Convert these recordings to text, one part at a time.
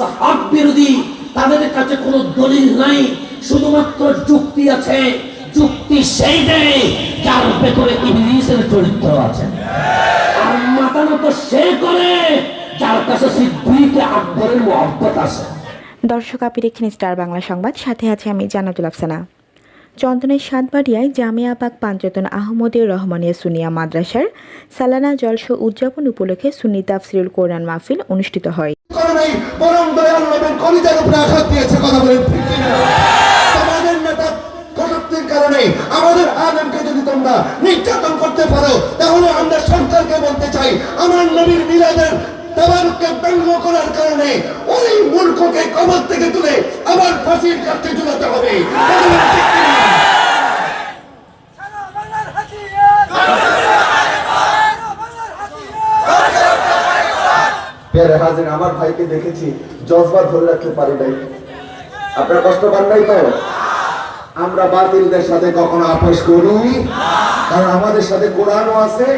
হক বিরোধী, তাদের কাছে কোনো দলিল নাই, শুধুমাত্র যুক্তি আছে। যুক্তি সেই দেয় যার ভেতরে ইংলিশের চরিত্র আছে। আর মাতানত সে করে যার কাছে সিদ্ধিকে আকবরের মহব্বত আছে। দর্শক, আপনি দেখছেন স্টার বাংলা সংবাদ। সাথে আছে আমি, জান্নাতুল আফসানা। চন্দনের সাতবাড়িয়ায় জামিয়া পাক পাঞ্চতন আহমদুর রহমানিয়া সুনিয়া মাদ্রাসার সালানা জলস উদযাপন উপলক্ষে সুন্নি তাফসিরুল কোরআন মাহফিল অনুষ্ঠিত হয়। আমাদের যদি তোমরা নির্যাতন করতে পারো, তাহলে আমরা সরকারকে বলতে চাই, আমার নবীর মিলাদের তাবারুককে ব্যঙ্গ করার কারণে ওই মূর্খকে কবর থেকে তুলে আবার ফাঁসির কাছে ঝুলাতে হবে কথা বলেন ঠিক কিনা? সারা বাংলার হাতিয়ার সারা বাংলার হাতিয়ার আমার ভাইকে দেখেছি জজবা ধরে রাখতে পারি নাই। আপনার কষ্ট পান নাই তো? আমরা বাতিলদের সাথে কখনো আপোষ করি? কারণ আমাদের সাথে কোরআনও আছে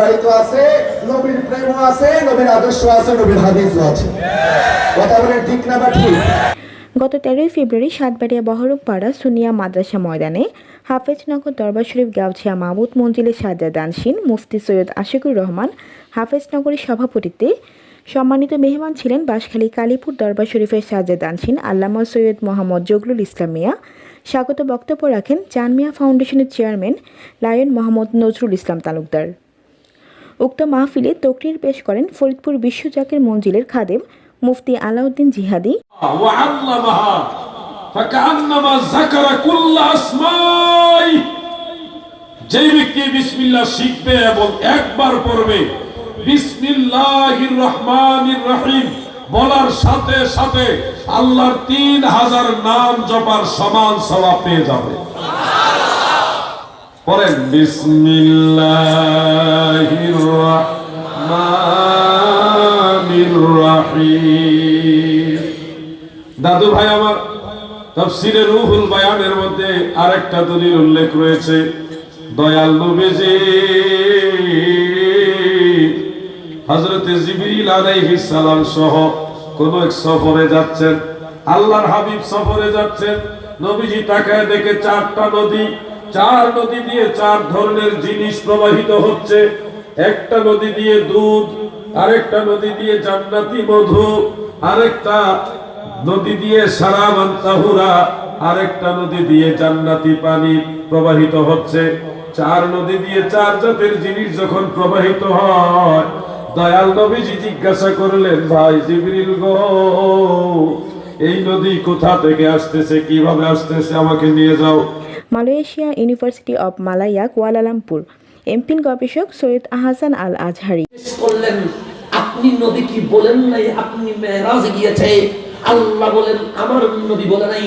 বাড়িতে আছে, নবীর প্রেমও আছে, নবীর আদর্শ আছে, নবীর হাদিসও আছে। কথা ঠিক না বা ঠিক? গত তেরোই ফেব্রুয়ারি সাতবাড়িয়া বহরমপাড়া সুনিয়া মাদ্রাসা ময়দানে হাফেজনগর দরবার শরীফ গাউছিয়া মাহমুদ মঞ্জিলে সাজ্জা দানসিন মুফতি সৈয়দ আশিকুর রহমান হাফেজনগরের সভাপতিত্বে সম্মানিত মেহমান ছিলেন বাঁশখালী কালীপুর দরবার শরীফের সাজেদ আনসিন, আল্লামা সৈয়দ মোহাম্মদ জগরুল ইসলাম মিয়া। স্বাগত বক্তব্য রাখেন চানমিয়া ফাউন্ডেশনের চেয়ারম্যান লায়ন মোহাম্মদ নজরুল ইসলাম তালুকদার। উক্ত মাহফিলে তকরির পেশ করেন ফরিদপুর বিশ্বজাকের মঞ্জিলের খাদেম মুফতি আলাউদ্দিন জিহাদি। যেই ব্যক্তি বিসমিল্লা শিখবে এবং একবার পড়বে বিসমিল্লাহির রহমানির রহিম। বলার সাথে সাথে আল্লাহর তিন হাজার নাম জপার সমান সবাব পেয়ে যাবে। পড়েন বিসমিল্লাহির রহমানির রহিম। দাদু ভাই, আমার তাফসিরে রুহুল বায়ানের মধ্যে আরেকটা দলিল উল্লেখ রয়েছে। দয়াল নবীজি হযরতে জিবরিল আলাইহিস সালাম সহ কোন এক সফরে যাচ্ছেন। আল্লাহর হাবিব সফরে যাচ্ছেন। নবীজি তাকায় দেখে চারটা নদী, চার নদী দিয়ে চার ধরনের জিনিস প্রবাহিত হচ্ছে। একটা নদী দিয়ে দুধ, আরেকটা নদী দিয়ে জান্নাতি মধু, আরেকটা নদী দিয়ে সারামান তাহুরা, আরেকটা নদী দিয়ে জান্নাতি পানি প্রবাহিত হচ্ছে। চার নদী দিয়ে চার জাতের জিনিস যখন প্রবাহিত হয় দয়াল নবীজি জিজ্ঞাসা করলেন ভাই জিবরিল গো এই নদী কোথা থেকে আসতেছে? কীভাবে আসতেছে? আমাকে নিয়ে যাও। Malaysia university of Malaya Kuala Lumpur. MPIN গবেষক সৈয়দ আহসান আল আজহারি করলেন আপনি নবী কি বলেন নাই? আপনি মেরাজ গিয়েছে। আল্লাহ বলেন আমার নবী বলে নাই।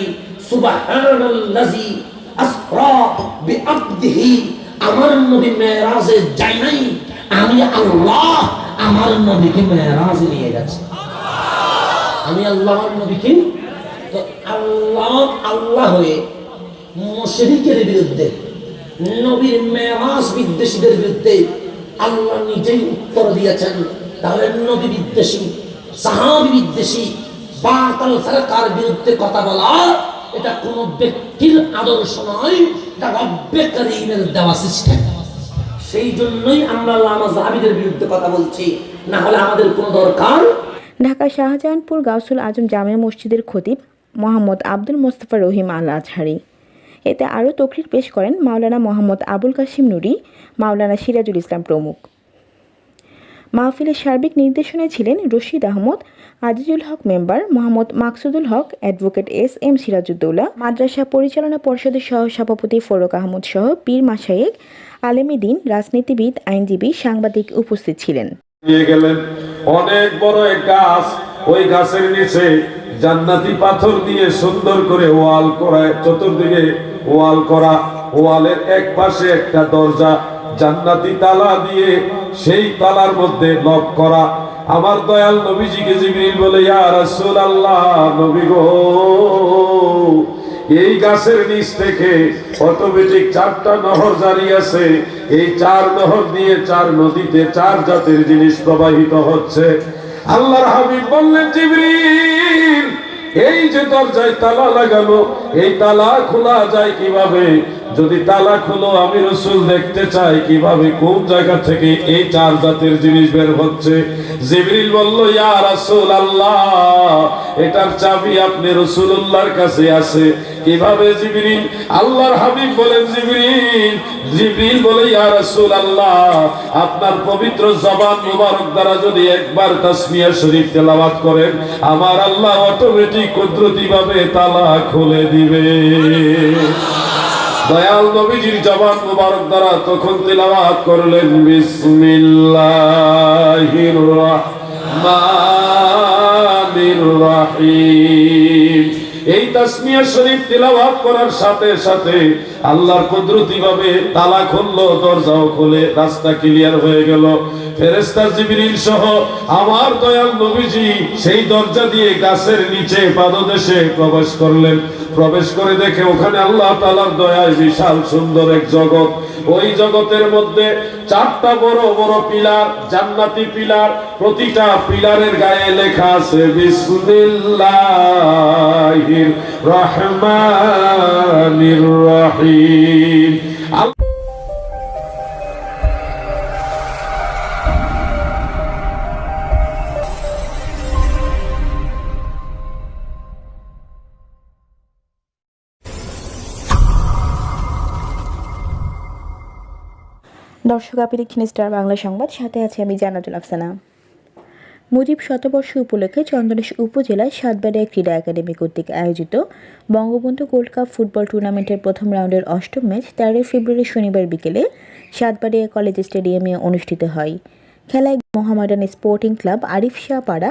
সুবহানাল্লাজি আসরা বিআবদিহি। আমার নবী মেরাজে যায় নাই। আমি আল্লাহ আমার নবীকে মেরাজ নিয়ে গেছে। আমি আল্লাহ আমার নবীকে আল্লাহ আল্লাহ হয়ে মুশরিকের বিরুদ্ধে, নবীর মেরাজ বিদ্বেষীদের বিরুদ্ধে আল্লাহ নিজেই উত্তর দিয়েছেন। তাহলে নবী বিদ্বেষী, সাহাবি বিদ্বেষী, বাতাল সরকার বিরুদ্ধে কথা বলা, এটা কোন ব্যক্তির আদর্শ নয়, এটা রব্বে দেওয়া সিস্টেম। সেই জন্যই আমরা লামা জাহাবিদের বিরুদ্ধে কথা বলছি। না হলে আমাদের কোনো দরকার? ঢাকা শাহজাহানপুর গাউসুল আজম জামে মসজিদের খতিব মোহাম্মদ আব্দুল মোস্তফা রহিম আল আজহারি এতে আরও তকরির পেশ করেন মাওলানা মোহাম্মদ আবুল কাশিম নুরি, মাওলানা সিরাজুল ইসলাম প্রমুখ। মাহফিলের সার্বিক নির্দেশনায় ছিলেন Rashid Ahmad, Azizul Haque member Mohammad Maksudul Haque, advocate S M Sirajuddaula, মাদ্রাসা পরিচালনা পর্ষদের সহ সভাপতি ফরুক আহমদ সহ পীর মাসায়েক আলেমী দিন, রাজনীতিবিদ, আইনজীবী, সাংবাদিক উপস্থিত ছিলেন। অনেক বড় এক গাছ। ওই গাছের নিচে জান্নাতি পাথর দিয়ে সুন্দর করে ওয়াল করা, চতুর্দিকে ওয়াল করা। ওয়ালের এক পাশে একটা দরজা। জান্নাতি তালা দিয়ে সেই তালার মধ্যে লক করা। আমার দয়াল নবীজিকে জিবরিল বলে, ইয়া রাসূলুল্লাহ, নবী গো, এই গাছের নিচ থেকে অটোমেটিক চারটা নহর জারি আছে। এই চার নহর দিয়ে চার নদীতে চার জাতের জিনিস প্রবাহিত হচ্ছে। আল্লাহর হাবিব বললেন, জিবরিল যে দরজায় তালা লাগানো এই তালা খোলা যায় কীভাবে? যদি তালা খুলো, আমি রসুল দেখতে চাই কীভাবে কোন জায়গা থেকে এই চার জাতের জিনিস বের হচ্ছে। জিবরিল বলল, ইয়া রাসূল আল্লাহ এটার চাবি আপনি রসুল্লাহর কাছে আছে। কীভাবে জিবরিল? আল্লাহর হাবিব বলেন, জিবরিল জিবরিল বলে, ইয়া রাসূল আল্লাহ আপনার পবিত্র জবান মুবারক দ্বারা যদি একবার তাসমিয়া শরীফ তেলাওয়াত করেন, আমার আল্লাহ অটোমেটিক কুদরতি ভাবে তালা খুলে দিবে। দয়াল নবীজির জবান মুবারক দ্বারা তখন তেলাওয়াত করলেন বিসমিল্লাহির রহমানির রহিম। এই তাসমিয়া শরীফ তেলাওয়াত করার সাথে সাথে আল্লাহর কুদরতি ভাবে তালা খুললো, দরজাও খুলে, রাস্তা ক্লিয়ার হয়ে গেল। ফেরেস্তা জিবরিল সহ আমার দয়াল নবীজি সেই দরজা দিয়ে গাছের নিচে পাদদেশে প্রবেশ করলেন। প্রবেশ করে দেখে ওখানে আল্লাহ তালার দয়ায় বিশাল সুন্দর এক জগৎ। ওই জগতের মধ্যে চারটা বড় বড় পিলার, জান্নাতি পিলার, প্রতিটা পিলারের গায়ে লেখা আছে, বিসমিল্লাহির রহমানির রহিম। দর্শক, আপনি দেখছেন স্টার বাংলা সংবাদ। সাথে আছে আমি জানাতুল আফসানা। মুজিব শতবর্ষ উপলক্ষে চন্দনেশ উপজেলায় সাতবাড়িয়া ক্রীড়া একাডেমি কর্তৃক আয়োজিত বঙ্গবন্ধু গোল্ড কাপ ফুটবল টুর্নামেন্টের প্রথম রাউন্ডের অষ্টম ম্যাচ তেরোই ফেব্রুয়ারি শনিবার বিকেলে সাতবাড়িয়া কলেজ স্টেডিয়ামে অনুষ্ঠিত হয়। খেলায় মোহামেডান স্পোর্টিং ক্লাব আরিফ শাহ পাড়া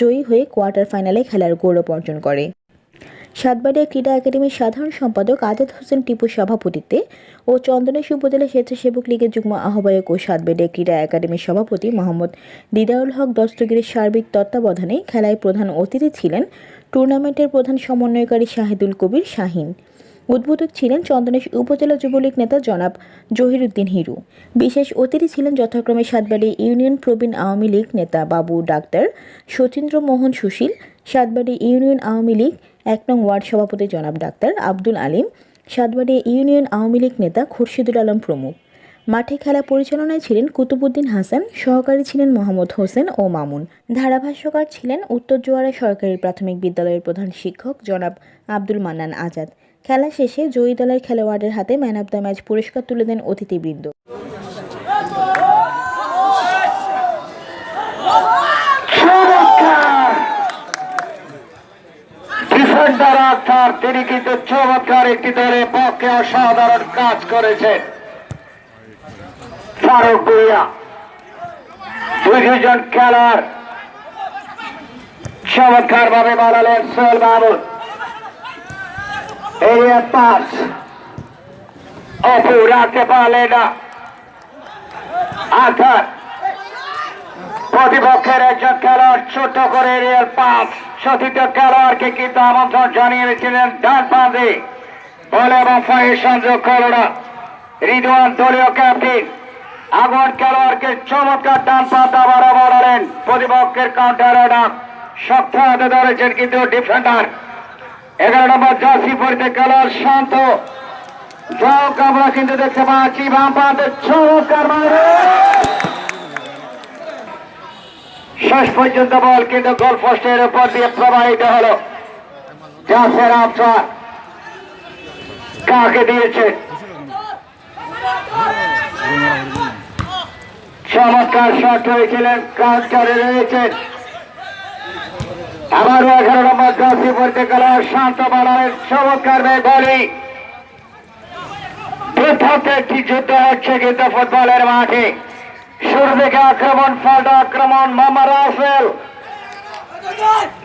জয়ী হয়ে কোয়ার্টার ফাইনালে খেলার গৌরব অর্জন করে। সাতবাড়িয়া ক্রীড়া একাডেমির সাধারণ সম্পাদক আজাদ হোসেন টিপুর সভাপতিত্বে ও চন্দনেশ উপজেলা স্বেচ্ছাসেবক লীগের যুগ্ম আহ্বায়ক ও সাতবাড়িয়া ক্রীড়া একাডেমির সভাপতি মোহাম্মদ দিদাউল হক দস্তগিরের সার্বিক তত্ত্বাবধানে খেলায় প্রধান অতিথি ছিলেন টুর্নামেন্টের প্রধান সমন্বয়কারী শাহিদুল কবির শাহিন। উদ্বোধক ছিলেন চন্দনেশ উপজেলা যুবলীগ নেতা জনাব জহিরুদ্দিন হিরু। বিশেষ অতিথি ছিলেন যথাক্রমে সাতবাড়ি ইউনিয়ন প্রবীণ আওয়ামী লীগ নেতা বাবু ডাক্তার শচীন্দ্র মোহন সুশীল সাতবাড়ি ইউনিয়ন আওয়ামী লীগ এক নং ওয়ার্ড সভাপতি জনাব ডাক্তার আব্দুল আলিম সাতবাড়ি ইউনিয়ন আওয়ামী লীগ নেতা খুরশিদুল আলম প্রমুখ। মাঠে খেলা পরিচালনায় ছিলেন কুতুবুদ্দিন হাসান, সহকারী ছিলেন মোহাম্মদ হোসেন ও মামুন। ধারাভাষ্যকার ছিলেন উত্তর জোয়ারা সরকারি প্রাথমিক বিদ্যালয়ের প্রধান শিক্ষক জনাব আব্দুল মান্নান আজাদ। খেলা শেষে জয়ী দলের খেলোয়াড়ের হাতে ম্যান অব দ্য ম্যাচ পুরস্কার তুলে দেন অতিথিবৃন্দ। ডিফেন্ডার আর্থার তিনি কিন্তু চমৎকার একটি দলের পক্ষে অসাধারণ কাজ করেছেন। ফারুক দুই দুজন খেলার চমৎকার ভাবে বানালেন সোহেল মাহমুদ। এরিয়া অপু রাখতে না। আঘাত প্রতিপক্ষের একজন খেলোয়াড় ছোট করে এরিয়ার পাস সতীর্থ খেলোয়াড়কে কিন্তু আমন্ত্রণ জানিয়ে দিয়েছিলেন ডান পাঁচে বল এবং ফাঁড়ির সংযোগ করল না। রিদওয়ান দলীয় ক্যাপ্টেন। আগুন খেলোয়াড়কে চমৎকার ডান পাতা বরাবর আনেন। প্রতিপক্ষের কাউন্টার ডাক শক্ত হাতে ধরেছেন কিন্তু ডিফেন্ডার এগারো নম্বর জার্সি পরিতে খেলোয়াড় শান্ত। যাও আমরা কিন্তু দেখতে পাচ্ছি। বাম পাতে চমৎকার শেষ পর্যন্ত বল, কিন্তু গোল পোস্টের উপর দিয়ে প্রবাহিত হলো। জাসের আফসার কাকে দিয়েছে? চমৎকার শট হয়েছিলেন কাউন্টারে রয়েছেন আবারও এগারো নম্বর জার্সি পড়তে গেল, শান্ত বালারের চমৎকার বলি। পৃথক একটি যুদ্ধ হচ্ছে কিন্তু ফুটবলের মাঠে। শুরু থেকে আক্রমণ পাল্টা আক্রমণ, মামা রাফেল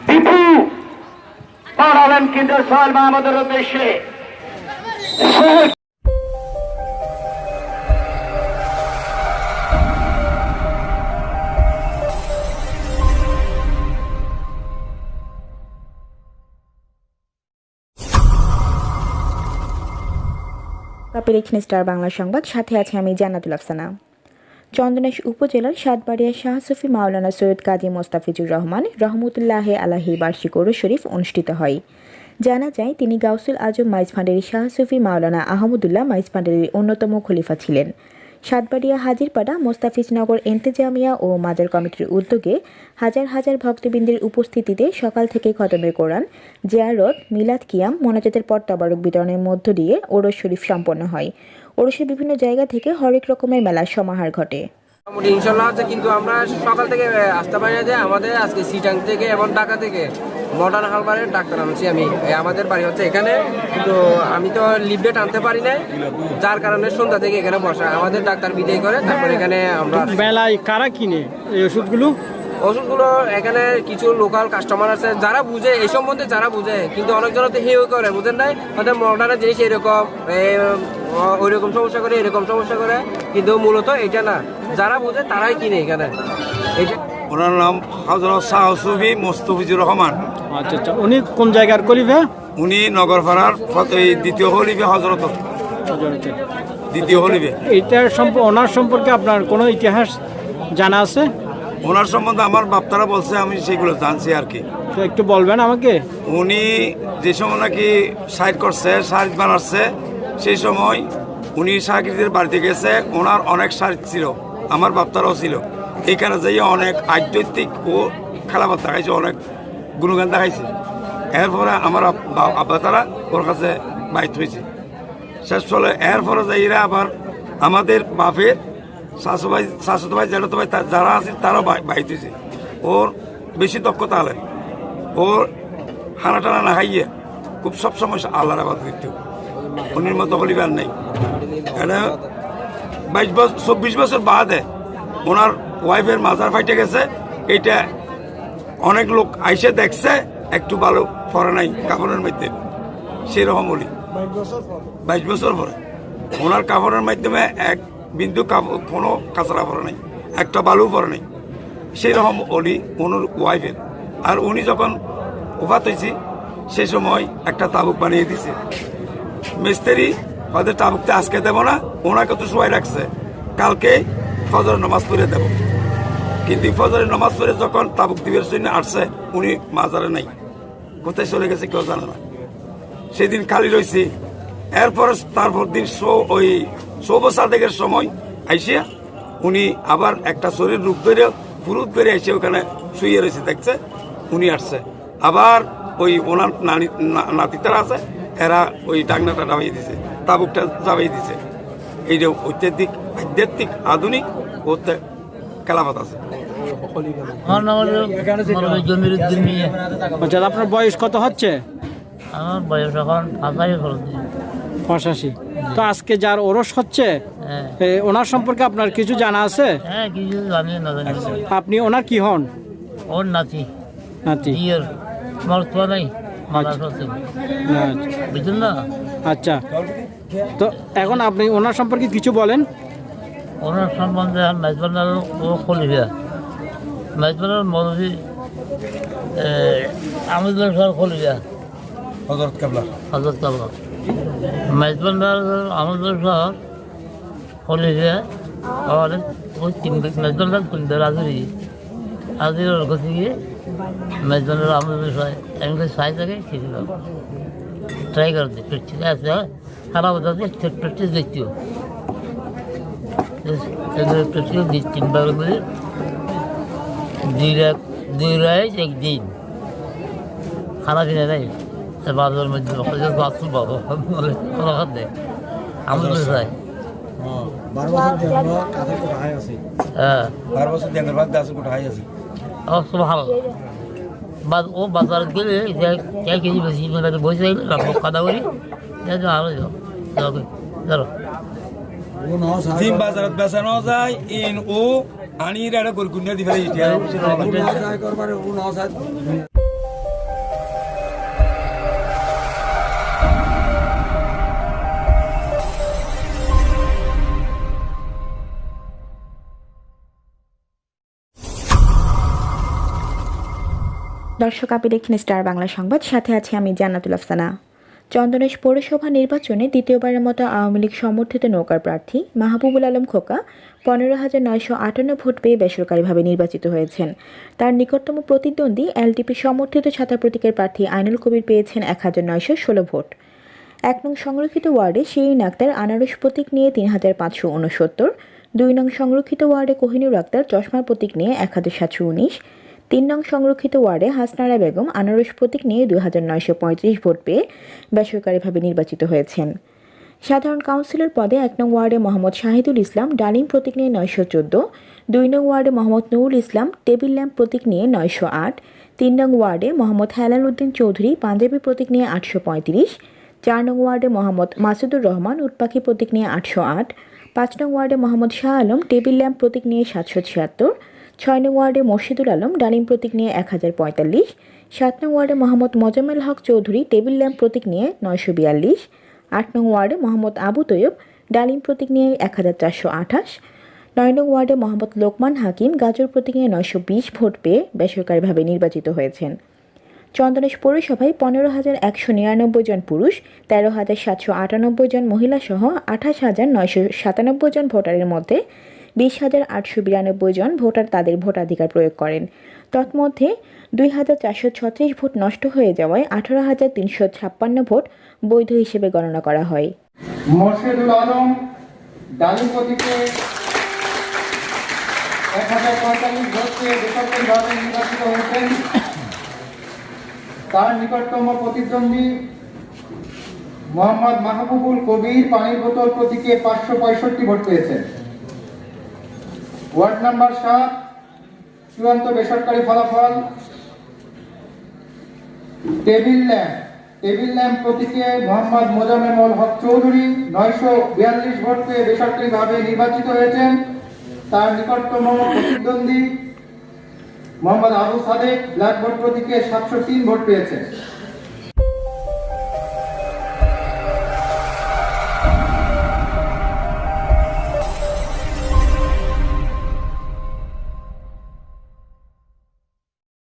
দীপু পাঠালেন কিন্তু সোহেল মাহমুদের উদ্দেশ্যে। কাপের স্টার বাংলা সংবাদ, সাথে আছে আমি জান্নাতুল আফসানা। চন্দনাইশ উপজেলার সাতবাড়িয়া শাহ সুফি মাওলানা সৈয়দ কাজী মোস্তাফিজুর রহমান রহমতুল্লাহ আলাহি বার্ষিক ওরস শরীফ অনুষ্ঠিত হয়। জানা যায়, তিনি গাউসুল আজম মাইজ ভান্ডারী শাহ সুফি মাওলানা আহমদুল্লাহ মাইজ ভান্ডারীর অন্যতম খলিফা ছিলেন। সাতবাড়িয়া হাজিরপাড়া মোস্তাফিজনগর এন্তেজামিয়া ও মাজার কমিটির উদ্যোগে হাজার হাজার ভক্তবৃন্দের উপস্থিতিতে সকাল থেকে খতমের কোরআন, জিয়ারত, মিলাদ কিয়াম, মোনাজাতের পর তবারক বিতরণের মধ্য দিয়ে ওরস শরীফ সম্পন্ন হয়। ওরসের বিভিন্ন জায়গা থেকে হরেক রকমের মেলার সমাহার ঘটে। মোটামুটি ইনশাল্লাহ আছে কিন্তু আমরা সকাল থেকে আসতে পারি না যে আমাদের আজকে সিটাং থেকে এবং ঢাকা থেকে। মডার্ন হালবারের ডাক্তার আনছি আমি আমাদের বাড়ি হচ্ছে এখানে কিন্তু আমি তো লিভলেট আনতে পারি না যার কারণে সন্ধ্যা থেকে এখানে বসা আমাদের ডাক্তার বিদায় করে তারপর এখানে আমরা মেলায় কারা কিনে এই ওষুধগুলো? ওষুধগুলো এখানে কিছু লোকাল কাস্টমার আছে যারা বুঝে এই সম্বন্ধে যারা বুঝে কিন্তু অনেকজন তো হেউ করে বুঝেন নাই? হয়তো মডার্নের জিনিস এরকম ওই রকম সমস্যা করে এরকম সমস্যা করে কিন্তু মূলত এটা না। যারা বুঝে তারাই কিনে এখানে। এটা ওনার নাম হজরত শাহ সুফি মোস্তফিজুর রহমান। আচ্ছা আচ্ছা। উনি কোন জায়গার কলিফা উনি নগরপাড়ার এই দ্বিতীয় হলিবে হজরত দ্বিতীয় হলিবে এইটার সম্পর্কে ওনার সম্পর্কে আপনার কোনো ইতিহাস জানা আছে? ওনার সম্বন্ধে আমার বাপ্তারা বলছে আমি সেগুলো জানছি আর কি। তো একটু বলবেন আমাকে? উনি যে সময় নাকি সাইড করছে সাইড বানাচ্ছে সেই সময় উনি সাকিরদের বাড়িতে গেছে ওনার অনেক সাইড ছিল আমার বাপ্তারাও ছিল। এইখানে যাই অনেক আধ্যাত্মিক ও খেলাপাত দেখাইছে অনেক গুণগান দেখাইছে। এরপরে আমার আব- আব্বা তারা ওর কাছে বাইত হয়েছে। শেষ ফলে এরপরে যাইরা আবার আমাদের বাপের শাশু ভাই শাশুত ভাই জেঠত ভাই যারা আছে তারাও বাইত হয়েছে ওর বেশি দক্ষতা আলেন। ওর হানা টানা না খাইয়ে খুব সব সময় আল্লাহর আবাদ করত উনির মতো হলিবার নেই। এটা বাইশ বছর চব্বিশ বছর বাদে ওনার ওয়াইফের মাজার ফাইটে গেছে। এইটা অনেক লোক আইসে দেখছে, একটু ভালো পরে নাই কাপড়ের মধ্যে। সেরকম বলি বাইশ বছর পরে। ওনার কাপড়ের মাধ্যমে এক বিন্দু কোনো কাঁচরা পরে নাই, একটা বালু পরে নাই। সেই রকম অলি ওনার ওয়াইফের। আর উনি যখন উপাত হয়েছি সেই সময় একটা তাবুক বানিয়ে দিছে। মিস্ত্রি হয়তো তাবুকটা আজকে দেবো না, ওনাকে তো সবাই রাখছে, কালকে ফজর নামাজ পড়ে দেব। কিন্তু ফজরের নামাজ পড়ে যখন তাবুক দিবের জন্য আসছে, উনি মাজারে নাই। কোথায় চলে গেছে কেউ জানে না। সেদিন খালি রয়েছে, এরপর তারপর দিন শো ওই সাদেকের সময় আইসিয়া উনি আবার একটা শরীর রূপ ধরে ফুরুত ধরে এসে ওখানে শুয়ে রয়েছে দেখছে? উনি আসছে। আবার ওই ওনার নানি নাতিতারা আছে এরা ওই ডাকনাটা ডাবাই দিছে তাবুকটা যাবাই দিছে। এই যে অত্যাধিক আধ্যাত্মিক আধুনিক ওতে খেলাফত আছে। আমার নাম হলো মৌলভী জমির উদ্দিন মিয়া। আচ্ছা আপনার বয়স কত হচ্ছে? আমার বয়স এখন আঠাশ খরচ পঁচাশি। তো আজকে যার ওরস হচ্ছে হ্যাঁ। ওনার সম্পর্কে আপনার কিছু জানা আছে? হ্যাঁ কিছু জানি না জানি আপনি ওনার কি হন? ওর নাতি। নাতি। নাই আচ্ছা। বুঝলেন না? আচ্ছা। তো এখন আপনি ওনার সম্পর্কে কিছু বলেন? ওনার সম্বন্ধে মেজবান্ডার ও খলিফা। মেজবান্ডার মৌলভী আমিদুল্লাহ সাহেব খলিফা। হজরত কাবলা। হজরত কাবলা। মেজবান্ডার আমিদুল্লাহ সাহেব খলিফা আমাদের ওই তিন মেজবান্ডার রাজুরি রাজুরির গতি গিয়ে মেজবান্ডার আমিদুল্লাহ সাহেব এমনি সাই থাকে শিখলাম ট্রাই করে দিই প্র্যাকটিস আছে প্র্যাকটিস প্র্যাকটিস দিই তিনবার করে। দুই রাত দুই রাত, একদিন। খানা কিনে দেয়। বাজার মধ্যে বাথরুম পাবো। কোনো খাত দেয় আমাদের চাই হ্যাঁ ও বাজার গেলে কেজি বেশি বসে রাখব কাদা করি আরও যাও জিম বাজারত বেচানো যায় ইন ও আনি রেড়ে গরু গুন্ডে দি দর্শক, আপনি দেখছেন স্টার বাংলা সংবাদ। সাথে আছে আমি জান্নাতুল আফসানা। চন্দনেশ পৌরসভা নির্বাচনে দ্বিতীয়বারের মতো আওয়ামী লীগ সমর্থিত নৌকার প্রার্থী মাহবুবুল আলম খোকা পনেরো হাজার নয়শো আটান্ন ভোট পেয়ে বেসরকারিভাবে নির্বাচিত হয়েছেন। তার নিকটতম প্রতিদ্বন্দ্বী এলটিপি সমর্থিত ছাতা প্রতীকের প্রার্থী আইনুল কবির পেয়েছেন এক হাজার নয়শো ষোলো ভোট। এক নং সংরক্ষিত ওয়ার্ডে শিরিন আক্তার আনারস প্রতীক নিয়ে তিন হাজার পাঁচশো উনসত্তর দুই নং সংরক্ষিত ওয়ার্ডে কোহিনুর আক্তার চশমা প্রতীক নিয়ে এক হাজার সাতশো উনিশ। তিন নং সংরক্ষিত ওয়ার্ডে হাসনারা বেগম আনারস প্রতীক নিয়ে দুই হাজার নয়শো পঁয়ত্রিশ ভোট পেয়ে বেসরকারিভাবে নির্বাচিত হয়েছেন। সাধারণ কাউন্সিলর পদে এক নং ওয়ার্ডে মোহাম্মদ শাহিদুল ইসলাম ডালিম প্রতীক নিয়ে নয়শো চোদ্দ, দুই নং ওয়ার্ডে মোহাম্মদ নুরুল ইসলাম টেবিল ল্যাম্প প্রতীক নিয়ে নয়শো আট, তিন নং ওয়ার্ডে মোহাম্মদ হেলাল উদ্দিন চৌধুরী পাঞ্জাবি প্রতীক নিয়ে আটশো পঁয়ত্রিশ, চার নং ওয়ার্ডে মোহাম্মদ মাসুদুর রহমান উটপাখি প্রতীক নিয়ে আটশো আট, পাঁচ নং ওয়ার্ডে মোহাম্মদ শাহ আলম টেবিল ল্যাম্প প্রতীক নিয়ে সাতশো ছিয়াত্তর ছয় নং ওয়ার্ডে মর্শিদুল আলম, ডালিম প্রতীক নিয়ে এক হাজার পঁয়তাল্লিশ, সাত নং ওয়ার্ডে মোহাম্মদ মোজাম্মেল হক চৌধুরী, টেবিল ল্যাম্প প্রতীক নিয়ে নয়শো বিয়াল্লিশ, আট নং ওয়ার্ডে মোহাম্মদ আবু তৈয়ব, ডালিম প্রতীক নিয়ে এক হাজার চারশো আঠাশ, নয় নং ওয়ার্ডে মোহাম্মদ লোকমান হাকিম, গাজর প্রতীক নিয়ে নয়শো বিশ ভোট পেয়ে বেসরকারিভাবে নির্বাচিত হয়েছেন। চন্দনেশ পৌরসভায় পনেরো হাজার একশো নিরানব্বই জন পুরুষ, তেরো হাজার সাতশো আটানব্বই জন মহিলা সহ আঠাশ হাজার নয়শো সাতানব্বই জন ভোটারের মধ্যে বিশ হাজার আটশো বিরানব্বই জন ভোটার তাদের ভোটাধিকার প্রয়োগ করেন। তৎমধ্যে দুই হাজার চারশো ছত্রিশ ভোট নষ্ট হয়ে যাওয়ায় আঠারো হাজার তিনশো ছাপ্পান্ন ভোট বৈধ হিসেবে গণনা করা হয়। মোর্শেদুল আলম ডালিম প্রতীকে এক হাজার পঁয়তাল্লিশ ভোট পেয়ে বেসরকারিভাবে নির্বাচিত হয়েছেন। তার নিকটতম প্রতিদ্বন্দ্বী মোহাম্মদ মাহবুবুল কবির পানির বোতল প্রতীকে পাঁচশো পঁয়ষট্টি ভোট পেয়েছেন। ওয়ার্ড নাম্বার সাত, চূড়ান্ত বেসরকারি ফলাফল, টেবিল ল্যাম্প। টেবিল ল্যাম্প প্রতীকে মোহাম্মদ মোজামেমল হক চৌধুরী নয়শো বিয়াল্লিশ ভোট পেয়ে বেসরকারিভাবে নির্বাচিত হয়েছেন। তার নিকটতম প্রতিদ্বন্দ্বী মোহাম্মদ আবু সাদেক ব্ল্যাক ভোট প্রতীকে সাতশো তিন ভোট পেয়েছেন।